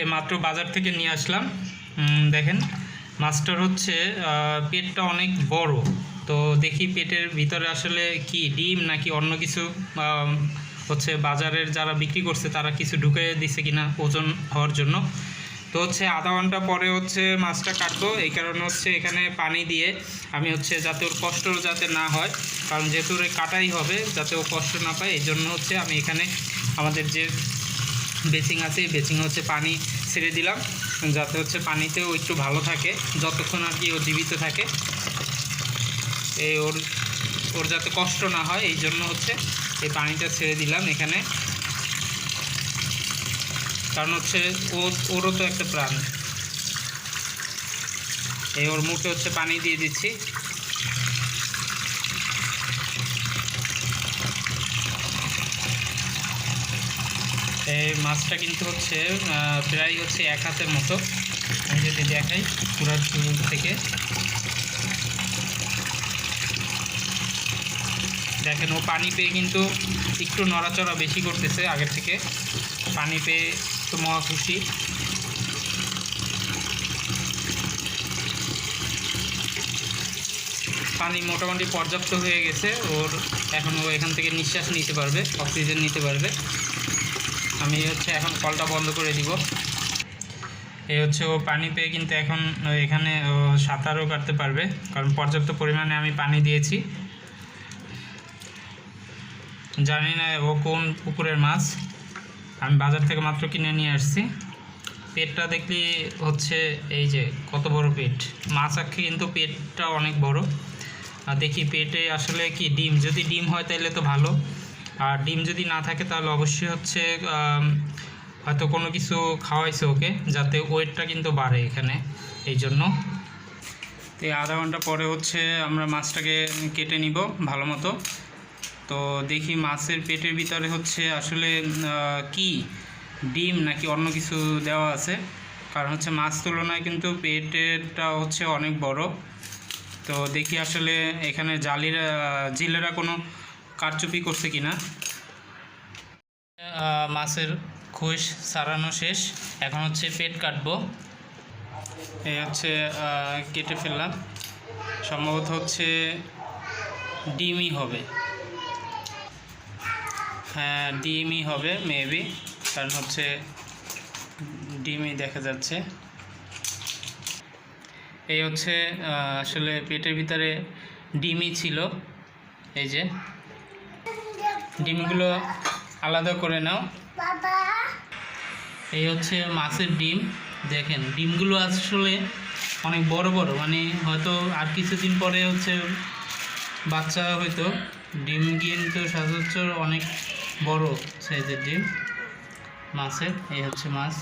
এ মাত্র বাজার থেকে নিয়ে আসলাম। দেখেন, মাছটার হচ্ছে পেটটা অনেক বড়। তো দেখি পেটের ভিতরে আসলে কি ডিম নাকি অন্য কিছু হচ্ছে বাজারের যারা বিক্রি করছে তারা কিছু ঢুকে দিছে কিনা ওজন হওয়ার জন্য। তো হচ্ছে আধা ঘণ্টা পরে হচ্ছে মাছটা কাটবো। এই কারণে হচ্ছে এখানে পানি দিয়ে আমি হচ্ছে যাতে ওর কষ্ট যাতে না হয়, কারণ যেহেতু কাটাই হবে, যাতে ও কষ্ট না পায় এই জন্য হচ্ছে আমি এখানে আমাদের যে বেচিং আছে বেচিং হচ্ছে পানি ছেড়ে দিলাম, যাতে হচ্ছে পানিতেও একটু ভালো থাকে, যতক্ষণ আর কি ও জীবিত থাকে। এই ওর ওর যাতে কষ্ট না হয়, এই জন্য হচ্ছে এই পানিটা ছেড়ে দিলাম এখানে। কারণ হচ্ছে ও, ওরও তো একটা প্রাণ। এই ওর মুখে হচ্ছে পানি দিয়ে দিচ্ছি। এই মাছটা কিন্তু হচ্ছে প্রায় হচ্ছে এক হাতের মতো। আমি যদি দেখাই পুরা শুরু থেকে। দেখেন, ও পানি পেয়ে কিন্তু একটু নড়াচড়া বেশি করতেছে আগের থেকে। পানি পেয়ে তো মহা খুশি। পানি মোটামুটি পর্যাপ্ত হয়ে গেছে। ওর এখন ও এখান থেকে নিঃশ্বাস নিতে পারবে, অক্সিজেন নিতে পারবে। আমি হচ্ছে এখন কলটা বন্ধ করে দিব। এই হচ্ছে ও পানি পেয়ে কিন্তু এখন এখানে সাঁতারও কাটতে পারবে, কারণ পর্যাপ্ত পরিমাণে আমি পানি দিয়েছি। জানি না ও কোন পুকুরের মাছ। আমি বাজার থেকে মাত্র কিনে নিয়ে আসছি। পেটটা দেখলে হচ্ছে এই যে কত বড় পেট। মাছ আঁকে কিন্তু পেটটা অনেক বড়। আর দেখি পেটে আসলে কি ডিম? যদি ডিম হয় তাহলে তো ভালো। আর ডিম যদি না থাকে, তাহলে অবশ্যই হচ্ছে হয়তো কোনো কিছু খাওয়াইছে ওকে, যাতে ওয়েটটা কিন্তু বাড়ে এখানে, এই জন্য। তো আধা ঘণ্টা পরে হচ্ছে আমরা মাছটাকে কেটে নিব ভালো মতো। তো দেখি মাছের পেটের ভিতরে হচ্ছে আসলে কি ডিম নাকি অন্য কিছু দেওয়া আছে। কারণ হচ্ছে মাছ তুলনায় কিন্তু পেটেরটা হচ্ছে অনেক বড়। তো দেখি আসলে এখানে জালিরা, জিলেরা কোনো কারচুপি করছে কিনা? মাছের খোস সারানো শেষ। এখন হচ্ছে পেট কাটবো। এই হচ্ছে কেটে ফেললাম। সম্ভবত হচ্ছে ডিমই হবে। হ্যাঁ ডিমই হবে মেবি কারণ হচ্ছে ডিমই দেখা যাচ্ছে। এই হচ্ছে আসলে পেটের ভিতরে ডিমই ছিল। এই যে ডিমগুলো আলাদা করে নাও। এই হচ্ছে মাছের ডিম। দেখেন ডিমগুলো আসলে অনেক বড় বড় মানে হয়তো আর কিছুদিন পরে হচ্ছে বাচ্চা হয়তো। ডিম কিন্তু সচরাচর অনেক বড় সাইজের ডিম। মাছের এই হচ্ছে মাছ।